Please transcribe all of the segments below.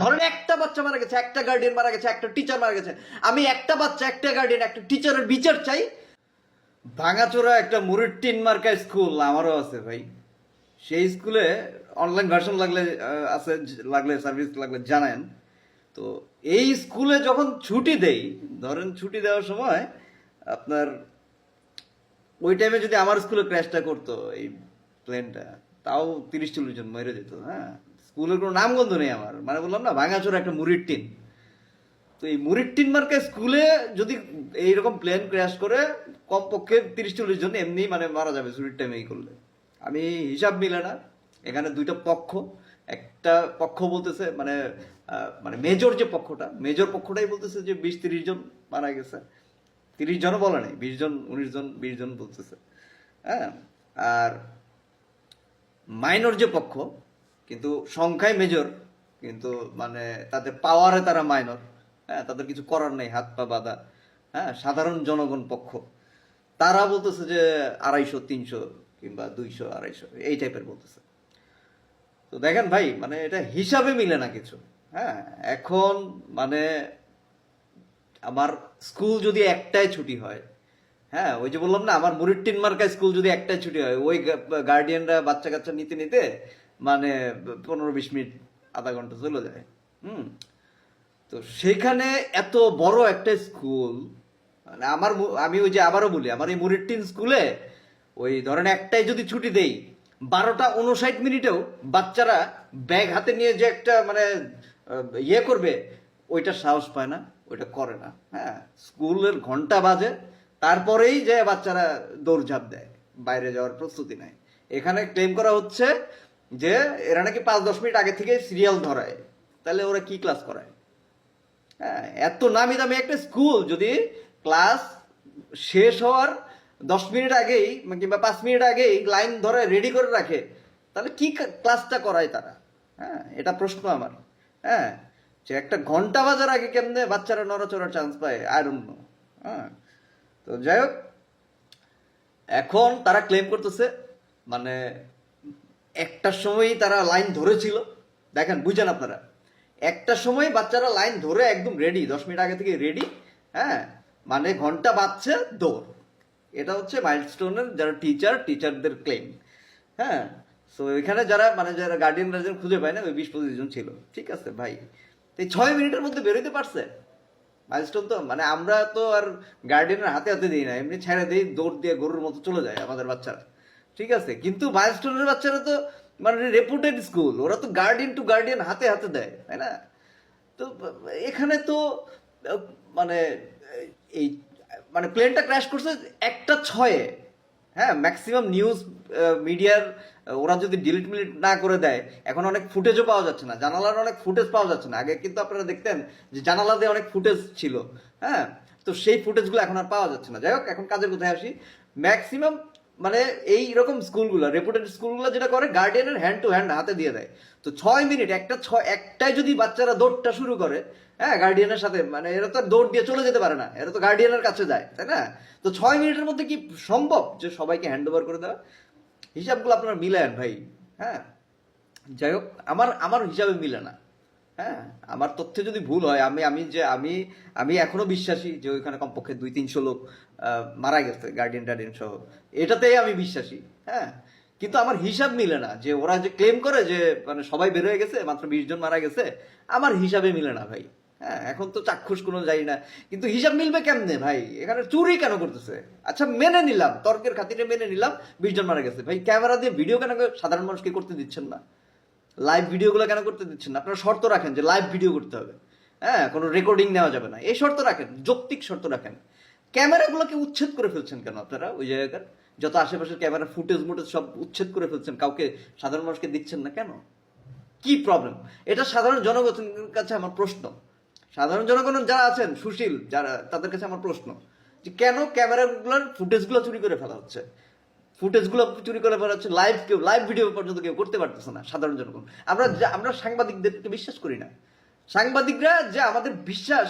ধরেন একটা বাচ্চা মারা গেছে, একটা গার্ডিয়ান মারা গেছে, একটা টিচার মারা গেছে। আমি একটা বাচ্চা, একটা গার্ডিয়ান একটা টিচারের বিচার চাই। ভাঙাচোরা একটা মুরির টিন মার্কা স্কুল, আমারও আছে ভাই। সেই স্কুলে অনলাইন ভার্সন লাগলে আছে, লাগলে সার্ভিস লাগলে জানেন তো এই স্কুলে যখন ছুটি দেই, ধরেন ছুটি দেওয়ার সময় আপনার ওই টাইমে যদি আমার স্কুলে ক্র্যাশটা করতো, এই প্লেনটা তাও তিরিশ চল্লিশ জন মেরে যেত হ্যাঁ। স্কুলের কোনো নামগন্ধ নেই আমার। মানে বললাম না, ভাঙাচোরা একটা মুরির টিন। তো এই মুরির টিন মার্কা স্কুলে যদি এইরকম প্লেন ক্র্যাশ করে, কমপক্ষে তিরিশ চল্লিশ জন এমনি মানে মারা যাবে ছুটির টাইমে এই করলে। আমি হিসাব মিলে না, এখানে দুইটা পক্ষ। একটা পক্ষ বলতেছে মানে মানে মেজর যে পক্ষটা মেজর পক্ষটাই বলতেছে যে বিশ তিরিশ জন মারা গেছে। তিরিশ জনও বলে নাই, বিশ জন, উনিশ জন, বিশ জন বলতেছে। হ্যাঁ? আর মাইনর যে পক্ষ কিন্তু সংখ্যায় মেজর কিন্তু মানে তাদের পাওয়ারে তারা মাইনর হ্যাঁ তাদের কিছু করার নেই, হাত পা বাঁধা হ্যাঁ সাধারণ জনগণ পক্ষ। তারা বলতেছে যে আড়াইশো, তিনশো কিংবা দুইশো, আড়াইশো, এই টাইপের বলতেছে। তো দেখেন ভাই মানে এটা হিসাবে মিলে না কিছু হ্যাঁ এখন মানে আমার স্কুল যদি একটাই ছুটি হয় হ্যাঁ ওই যে বললাম না, আমার মুরির টিন মার্কা স্কুল যদি একটাই ছুটি হয়, ওই গার্ডিয়ানরা বাচ্চা কাচ্চা নিতে নিতে মানে পনেরো বিশ মিনিট, আধা ঘণ্টা চলে যায়। হুম। তো সেখানে এত বড় একটা স্কুল মানে আমার আমি ওই যে আবারও বলি, আমার এই মুরির টিন স্কুলে ওই ধরেন একটাই যদি ছুটি দেই, বারোটা উনষাট মিনিটেও বাচ্চারা ব্যাগ হাতে নিয়ে যে একটা মানে ইয়ে করবে, ওইটা সাহস পায় না, ওইটা করে না। হ্যাঁ স্কুলের ঘণ্টা বাজে, তারপরেই যে বাচ্চারা দৌড়ঝাঁপ দেয়, বাইরে যাওয়ার প্রস্তুতি নেয়। এখানে ক্লেম করা হচ্ছে যে এরা নাকি পাঁচ দশ মিনিট আগে থেকে সিরিয়াল ধরায়। তাহলে ওরা কি ক্লাস করায়? হ্যাঁ এত নামি দামি একটা স্কুল যদি ক্লাস শেষ হওয়ার দশ মিনিট আগেই কিংবা পাঁচ মিনিট আগেই লাইন ধরে রেডি করে রাখে, তাহলে কি ক্লাসটা করায় তারা? হ্যাঁ এটা প্রশ্ন আমার। হ্যাঁ যে একটা ঘণ্টা বাজার আগে কেমনে বাচ্চারা নড়াচড়ার চান্স পায়? নো হ্যাঁ তো যাই হোক, এখন তারা ক্লেম করতেছে মানে একটার সময়ই তারা লাইন ধরেছিল। দেখেন বুঝেন আপনারা? একটার সময় বাচ্চারা লাইন ধরে একদম রেডি দশ মিনিট আগে থেকে রেডি হ্যাঁ? মানে ঘণ্টা বাজছে দৌড়। এটা হচ্ছে মাইলস্টোনের যারা টিচার টিচারদের ক্লেম হ্যাঁ? সো এখানে যারা মানে যারা গার্ডিয়ানরা যেন খুঁজে পায় না, ওই বিশ পঁচিশ জন ছিল। ঠিক আছে, ভাই? তো এই ছয় মিনিটের মধ্যে বেরোতে পারছে? মাইলস্টোন তো মানে আমরা তো আর গার্ডিয়ানের হাতে হাতে দিই না, এমনি ছেড়ে দিই, দৌড় দিয়ে গরুর মতো চলে যায় আমাদের বাচ্চারা। ঠিক আছে, কিন্তু মাইলস্টোনের বাচ্চারা তো মানে রেপুটেড স্কুল ওরা তো গার্ডিয়ান টু গার্ডিয়ান হাতে হাতে দেয়, তাই না? তো এখানে তো মানে এই মানে প্লেনটা ক্র্যাশ করছে একটা ছয়ে হ্যাঁ ম্যাক্সিমাম নিউজ মিডিয়ার ওরা যদি ডিলিট মিলিট না করে দেয়, এখন অনেক ফুটেজও পাওয়া যাচ্ছে না, জানালার অনেক ফুটেজ পাওয়া যাচ্ছে না। আগে কিন্তু আপনারা দেখতেন যে জানালা দিয়ে অনেক ফুটেজ ছিল হ্যাঁ? তো সেই ফুটেজগুলো এখন আর পাওয়া যাচ্ছে না। যাই হোক, এখন কাজের কোথায় আসি। ম্যাক্সিমাম মানে এই রকম স্কুলগুলো রেপুটেড স্কুলগুলো যেটা করে গার্ডিয়ানের হ্যান্ড টু হ্যান্ড হাতে দিয়ে দেয়। তো ছয় মিনিট একটা ছয় একটাই যদি বাচ্চারা দৌড়টা শুরু করে হ্যাঁ গার্ডিয়ানের সাথে মানে এরা তো দৌড় দিয়ে চলে যেতে পারে না, এরা তো গার্ডিয়ানের কাছে যায়, তাই না? তো ছয় মিনিটের মধ্যে কি সম্ভব যে সবাইকে হ্যান্ড ওভার করে দেওয়া? হিসাবগুলো আপনারা মিলায়েন ভাই হ্যাঁ? যাই হোক, আমার আমার হিসাবে মিলে না। হ্যাঁ আমার তথ্যে যদি ভুল হয়, আমি আমি যে, আমি আমি এখনও বিশ্বাসী যে ওইখানে কমপক্ষে দুই তিনশো লোক মারা গেছে গার্ডিয়ান টার্ডিয়ান সহ। এটাতেই আমি বিশ্বাসী হ্যাঁ। কিন্তু আমার হিসাব মিলে না যে ওরা যে ক্লেম করে যে মানে সবাই বের হয়ে গেছে, মাত্র বিশ জন মারা গেছে, আমার হিসাবে মিলে না ভাই। হ্যাঁ এখন তো চাক্ষুষ কোনো যাই না। কিন্তু হিসাব মিলবে কেমনে ভাই? এখানে চুরি কেন করতেছে? আচ্ছা মেনে নিলাম, তর্কের খাতিরে মেনে নিলাম, বিশ জন মারা গেছে। ভাই, ক্যামেরা দিয়ে ভিডিও কেন সাধারণ মানুষকে করতে দিচ্ছেন না? লাইভ ভিডিওগুলো কেন করতে দিচ্ছেন না? আপনারা শর্ত রাখেন যে লাইভ ভিডিও করতে হবে। হ্যাঁ কোনো রেকর্ডিং নেওয়া যাবে না। এই শর্ত রাখেন, যৌক্তিক শর্ত রাখেন। ক্যামেরাগুলোকে উচ্ছেদ করে ফেলছেন কেন আপনারা ওই জায়গাকার? যত আশেপাশের ক্যামেরা ফুটেজ, মুটেজ সব উচ্ছেদ করে ফেলছেন, কাউকে সাধারণ মানুষকে দিচ্ছেন না কেন? কি প্রবলেম এটা সাধারণ জনগণের কাছে আমার প্রশ্ন। সাধারণ জনগণ যারা আছেন, সুশীল যারা, তাদের কাছে আমার প্রশ্ন যে কেন ক্যামেরাগুলোর ফুটেজগুলো চুরি করে ফেলা হচ্ছে? ফুটেজগুলো চুরি করে হচ্ছে লাইভ কেউ লাইভ ভিডিও পর্যন্ত কেউ করতে পারতেছে না, সাধারণ জনগণ। আমরা আমরা সাংবাদিকদেরকে বিশ্বাস করি না। সাংবাদিকরা যে আমাদের বিশ্বাস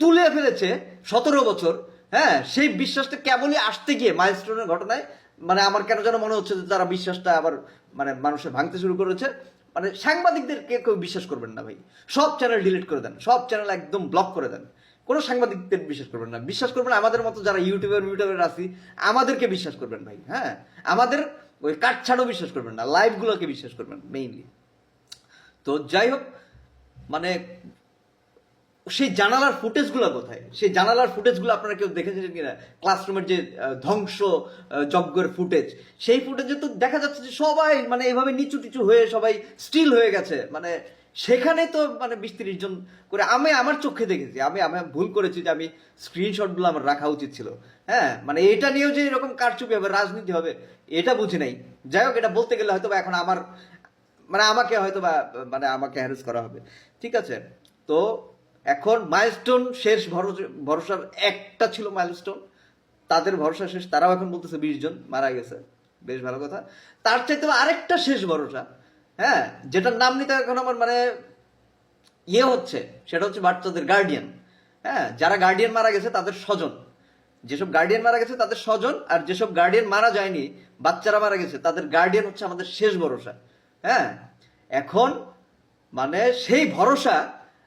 তুলে ফেলেছে সতেরো বছর হ্যাঁ সেই বিশ্বাসটা কেবলই আসতে গিয়ে মাইলস্টোনের ঘটনায় মানে আমার কেন যেন মনে হচ্ছে যে তারা বিশ্বাসটা আবার মানে মানুষের ভাঙতে শুরু করেছে। মানে সাংবাদিকদেরকে কেউ বিশ্বাস করবেন না ভাই। সব চ্যানেল ডিলিট করে দেন, সব চ্যানেল একদম ব্লক করে দেন। কোনো সাংবাদিকদের বিশ্বাস করবেন না। বিশ্বাস করবেন আমাদের মতো যারা ইউটিউবার ইউটিউবার আছি, আমাদেরকে বিশ্বাস করবেন ভাই হ্যাঁ? আমাদের ওই কাঠ ছাড়ও বিশ্বাস করবেন না লাইভগুলোকে বিশ্বাস করবেন মেইনলি তো যাই হোক মানে সেই জানালার ফুটেজগুলো কোথায়? সেই জানালার ফুটেজগুলো আপনারা কেউ দেখেছেন কিনা? ক্লাসরুমের যে ধ্বংস যজ্ঞের ফুটেজ সেই ফুটেজে তো দেখা যাচ্ছে যে সবাই মানে এভাবে নিচু টিচু হয়ে সবাই স্টিল হয়ে গেছে। মানে সেখানে তো মানে বিশ তিরিশ জন করে, আমি আমার চোখে দেখেছি, আমি আমি ভুল করেছি যে আমি স্ক্রিনশটগুলো আমার রাখা উচিত ছিল। হ্যাঁ মানে এটা নিয়েও যে এরকম কারচুপি হবে, রাজনীতি হবে, এটা বুঝি নাই। যাই হোক, এটা বলতে গেলে হয়তো বা এখন আমার মানে আমাকে হয়তো বা মানে আমাকে হ্যারেস করা হবে। ঠিক আছে? তো এখন মাইলস্টোন শেষ ভরসা, ভরসার একটা ছিল মাইলস্টোন তাদের ভরসা শেষ, তারাও এখন বলতেছে বিশ জন মারা গেছে। বেশ ভালো কথা। তার চাইতে আরেকটা শেষ ভরসা। হ্যাঁ যেটার নাম নিতে এখন আমার মানে ইয়ে হচ্ছে, সেটা হচ্ছে বাচ্চাদের গার্ডিয়ান হ্যাঁ যারা গার্ডিয়ান মারা গেছে তাদের স্বজন। যেসব গার্ডিয়ান মারা গেছে তাদের স্বজন, আর যেসব গার্ডিয়ান মারা যায়নি, বাচ্চারা মারা গেছে, তাদের গার্ডিয়ান হচ্ছে আমাদের শেষ ভরসা। হ্যাঁ এখন মানে সেই ভরসা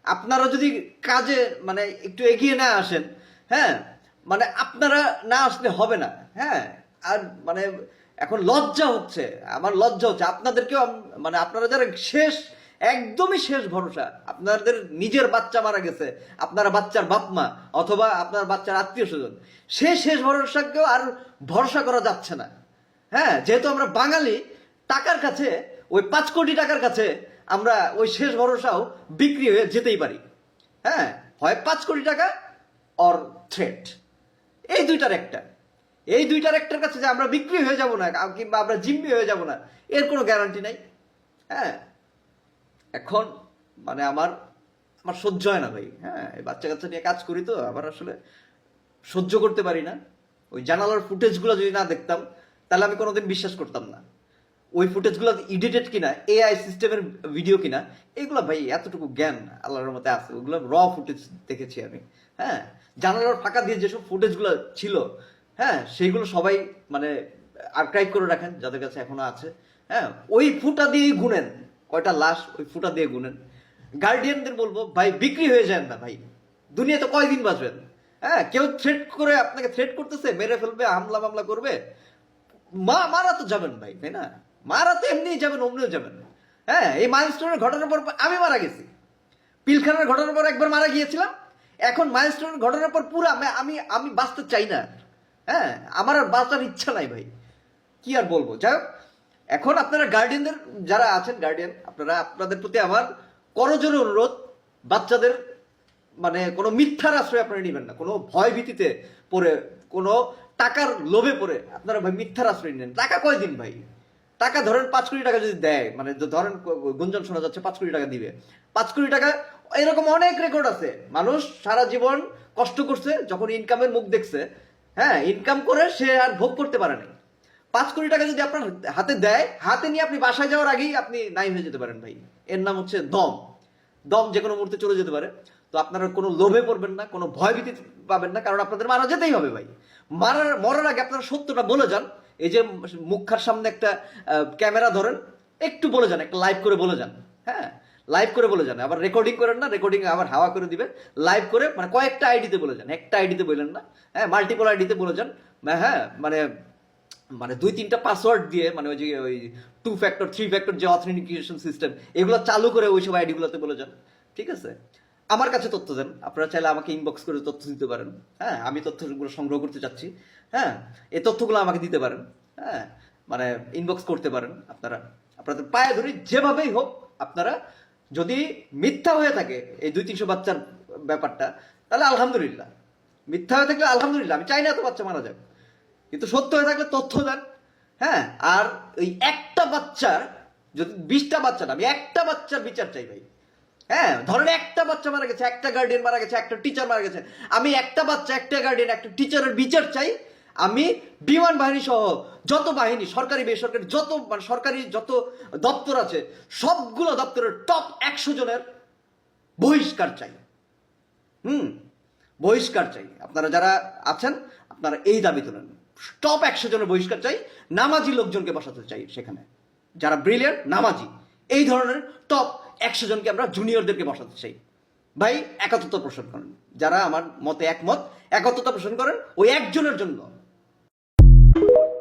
আপনারা যদি কাজে মানে একটু এগিয়ে না আসেন হ্যাঁ মানে আপনারা না আসলে হবে না। হ্যাঁ আর মানে এখন লজ্জা হচ্ছে, আমার লজ্জা হচ্ছে। আপনাদেরকেও মানে আপনারা যারা শেষ, একদমই শেষ ভরসা, আপনাদের নিজের বাচ্চা মারা গেছে, আপনারা বাচ্চার বাপ মা, অথবা আপনার বাচ্চার আত্মীয় স্বজন, সে শেষ ভরসাকেও আর ভরসা করা যাচ্ছে না। হ্যাঁ যেহেতু আমরা বাঙালি, টাকার কাছে, ওই পাঁচ কোটি টাকার কাছে আমরা ওই শেষ ভরসাও বিক্রি হয়ে যেতেই পারি। হ্যাঁ হয় পাঁচ কোটি টাকা অর থ্রেট এই দুইটার একটা। এই দুইটার একটার কাছে যে আমরা বিক্রি হয়ে যাব না কিংবা আমরা জিম্মি হয়ে যাব না, এর কোনো গ্যারান্টি নাই। হ্যাঁ? এখন মানে আমার আমার সহ্য হয় না ভাই হ্যাঁ? এই বাচ্চা কাচ্চা নিয়ে কাজ করি তো, আবার আসলে সহ্য করতে পারি না। ওই জানালার ফুটেজগুলো যদি না দেখতাম, তাহলে আমি কোনোদিন বিশ্বাস করতাম না। ওই ফুটেজগুলো এডিটেড কিনা এআই সিস্টেমের ভিডিও কিনা, এগুলো ভাই এতটুকু জ্ঞান আল্লাহর মতে আছে, ওগুলো র ফুটেজ দেখেছি আমি হ্যাঁ? জানালার ফাঁকা দিয়ে যেসব ফুটেজগুলো ছিল হ্যাঁ সেইগুলো সবাই মানে আর্কাইভ করে রাখেন, যাদের কাছে এখনও আছে। হ্যাঁ ওই ফুটা দিয়েই গুনেন, কয়টা লাশ ওই ফুটা দিয়ে গুনেন। গার্ডিয়ানদের বলব, ভাই, বিক্রি হয়ে যান না ভাই। দুনিয়াতে কয়দিন বাঁচবেন? হ্যাঁ কেউ থ্রেট করে আপনাকে থ্রেট করতেছে, মেরে ফেলবে, হামলা মামলা করবে। মা, মারা তো যাবেন ভাই, তাই না? মারা তো এমনিই যাবেন, অমনিও যাবেন। হ্যাঁ এই মাইলস্টোনের ঘটনার পর আমি মারা গেছি। পিলখানার ঘটনার পর একবার মারা গিয়েছিলাম। এখন মাইলস্টোনের ঘটনার পর পুরো, আমি- আমি আমি বাঁচতে চাই না। হ্যাঁ আমার আর বাঁচার ইচ্ছা নাই ভাই। কি আর বলব? যাই এখন আপনারা গার্ডিয়ানদের যারা আছেন গার্ডিয়ান আপনারা, আপনাদের প্রতি আমার করজোরে অনুরোধ, বাচ্চাদের মানে কোনো মিথ্যার আশ্রয় আপনারা নেবেন না, কোনো ভয় ভীতিতে পড়ে, কোনো টাকার লোভে পড়ে আপনারা ভাই মিথ্যার আশ্রয় নেন। টাকা কয়দিন ভাই? টাকা ধরেন পাঁচ কোটি টাকা যদি দেয় মানে ধরেন গুঞ্জন শোনা যাচ্ছে, পাঁচ কোটি টাকা দিবে। পাঁচ কোটি টাকা, এরকম অনেক রেকর্ড আছে। মানুষ সারা জীবন কষ্ট করছে, যখন ইনকামের মুখ দেখছে হ্যাঁ ইনকাম করে সে আর ভোগ করতে পারে নাই। পাঁচ কোটি টাকা যদি আপনার হাতে দেয়, হাতে নিয়ে আপনি বাসায় যাওয়ার আগেই আপনি নাই হয়ে যেতে পারেন ভাই। এর নাম হচ্ছে দম। দম যে কোনো মুহূর্তে চলে যেতে পারে। তো আপনারা কোনো লোভে পড়বেন না, কোনো ভয়ভীতি পাবেন না, কারণ আপনাদের মারা যেতেই হবে ভাই। মারার, মরার আগে আপনারা সত্যটা বলে যান। এই যে মুখার সামনে একটা ক্যামেরা ধরেন, একটু বলে যান, একটা লাইভ করে বলে যান। হ্যাঁ লাইভ করে বলে যান। আবার রেকর্ডিং করেন না রেকর্ডিং আবার হাওয়া করে দিবেন। লাইভ করে মানে কয়েকটা আইডিতে বলে যান। একটা আইডিতে বললেন না। হ্যাঁ মাল্টিপল আইডিতে বলে যান। হ্যাঁ মানে মানে দুই, তিনটা পাসওয়ার্ড দিয়ে মানে ওই যে, ওই টু ফ্যাক্টর থ্রি ফ্যাক্টর যে অথেন্টিকেশন সিস্টেম এগুলো চালু করে ওই সব আইডিগুলোতে বলে যান। ঠিক আছে? আমার কাছে তথ্য দেন। আপনারা চাইলে আমাকে ইনবক্স করে তথ্য দিতে পারেন। হ্যাঁ আমি তথ্যগুলো সংগ্রহ করতে চাচ্ছি। হ্যাঁ এই তথ্যগুলো আমাকে দিতে পারেন। হ্যাঁ মানে ইনবক্স করতে পারেন আপনারা। আপনাদের পায়ে ধরি যেভাবেই হোক আপনারা যদি মিথ্যা হয়ে থাকে এই দুই তিনশো বাচ্চার ব্যাপারটা, তাহলে আলহামদুলিল্লাহ। মিথ্যা হয়ে থাকলে আলহামদুলিল্লাহ, আমি চাই না এত বাচ্চা মারা যাক। কিন্তু সত্য হয়ে থাকলে তথ্য দেন হ্যাঁ? আর ওই একটা বাচ্চার, যদি বিশটা বাচ্চা না আমি একটা বাচ্চার বিচার চাই ভাই। হ্যাঁ? ধরেন একটা বাচ্চা মারা গেছে, একটা গার্ডিয়ান মারা গেছে, একটা টিচার মারা গেছে। আমি একটা বাচ্চা, একটা গার্ডিয়ান একটা টিচারের বিচার চাই আমি বিমান বাহিনী সহ যত বাহিনী, সরকারি, বেসরকারি, যত মানে সরকারি যত দপ্তর আছে, সবগুলো দপ্তরের টপ একশো জনের বহিষ্কার চাই। হুম, বহিষ্কার চাই। আপনারা যারা আছেন, আপনারা এই দাবি তোলেন। টপ একশো জনের বহিষ্কার চাই, নামাজি লোকজনকে বসাতে চাই সেখানে। যারা ব্রিলিয়ান্ট নামাজি, এই ধরনের টপ একশো জনকে আমরা জুনিয়রদেরকে বসাতে চাই। ভাই একাত্মতা পোষণ করেন। যারা আমার মতে একমত একাত্মতা পোষণ করেন, ওই একজনের জন্য you.